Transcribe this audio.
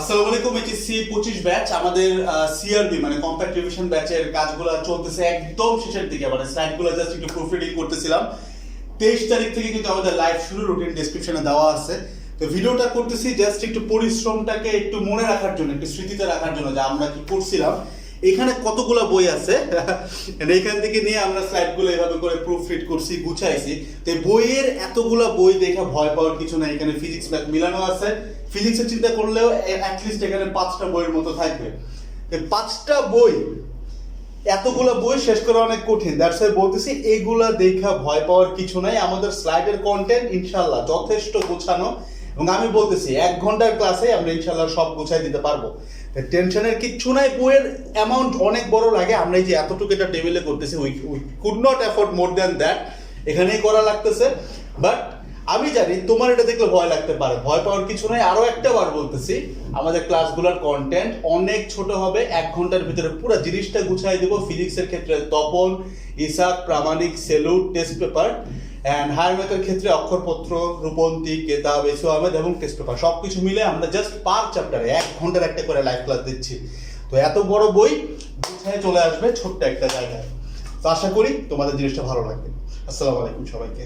আসসালামু আলাইকুম পঁচিশ ব্যাচ, আমাদের সিআরবি মানে কম্প্যাক্ট রিভিশন ব্যাচের কাজগুলো চলতেছে একদম শেষের দিকে মানে স্লাইডগুলো জাস্ট একটু করতেছিলাম। তেইশ তারিখ থেকে কিন্তু আমাদের লাইভ শুরু রুটিন ডিসক্রিপশনে দেওয়া আছে। তো ভিডিওটা করতেছি জাস্ট একটু পরিশ্রমটাকে একটু মনে রাখার জন্য, একটু স্মৃতিতে রাখার জন্য যে আমরা কি করছিলাম। এখানে কতগুলো বই আছে? এখান থেকে নিয়ে আমরা স্লাইডগুলো এভাবে করে প্রুফ রিড করছি, গুছাইছি। তো বইয়ের এতগুলো বই দেখে ভয় পাওয়ার কিছু নাই। এখানে ফিজিক্স ম্যাথ মিলানো আছে। ফিজিক্সের চিন্তা করলেও অ্যাটলিস্ট এখানে পাঁচটা বইয়ের মতো থাকবে। পাঁচটা বই, এতগুলো বই শেষ করা অনেক কঠিন। দ্যাটস ওয়াই বলতেছি এইগুলা দেখা ভয় পাওয়ার কিছু নাই। আমাদের স্লাইডের কন্টেন্ট ইনশাল্লাহ যথেষ্ট গোছানো। এবং আমি বলতেছি, এক ঘণ্টার ক্লাসে আমরা ইনশাল্লাহ সব গুছাই দিতে পারব। টেনশনের কিচ্ছু নাই, বইয়ের অ্যামাউন্ট অনেক বড় লাগে। আমরা এই যে এতটুকু এটা টেবিলে করতেছি we we could not afford more than that এখানেই করা লাগতেছে। বাট আমি জানি তোমার এটা দেখলে ভয় লাগতে পারে। ভয় পাওয়ার কিছু নাই, আরও একটা বার বলতেছি। আমাদের ক্লাসগুলোর কন্টেন্ট অনেক ছোট হবে, এক ঘণ্টার ভিতরে পুরো জিনিসটা গুছাই দেবো। ফিজিক্সের ক্ষেত্রে Tapan, Isaac, Pramanik, salute test paper and higher ম্যাথের ক্ষেত্রে অক্ষরপত্র, রূপন্তি, কেতাব, এসো আহমেদ এবং টেস্ট পেপার সব কিছু মিলে আমরা জাস্ট পার চ্যাপ্টারে এক ঘণ্টার একটা করে লাইভ ক্লাস দিচ্ছি। তো এত বড় বই গুছায় চলে আসবে ছোট্ট একটা জায়গায়। তো আশা করি তোমাদের জিনিসটা ভালো লাগবে। আসসালামু আলাইকুম সবাইকে।